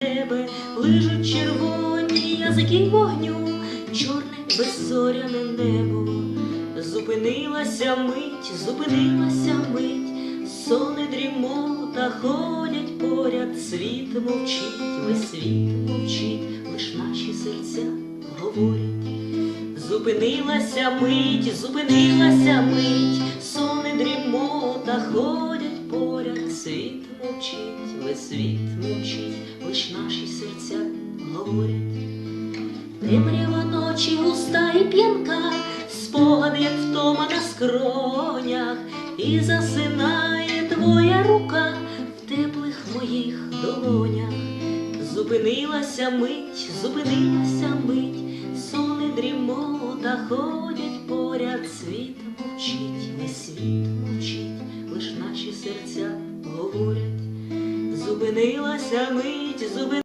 тебе лижуть червоні язики вогню, чорне беззоряне небо. Зупинилася мить, зупинилася мить, сони дрімота ходять поряд, світ мовчить, весь світ мовчить, лиш наші серця говорять. Зупинилася мить, зупинилася мить, сони дрімота ходять весь світ мовчить, лиш наші серця говорять. Темрява ночі густа і п'янка, спогад, як втома на скронях, і засинає твоя рука в теплих моїх долонях. Зупинилася мить, зупинилася мить, сони дрімота ходять поряд, світ Зупинилася мить, зупинилася.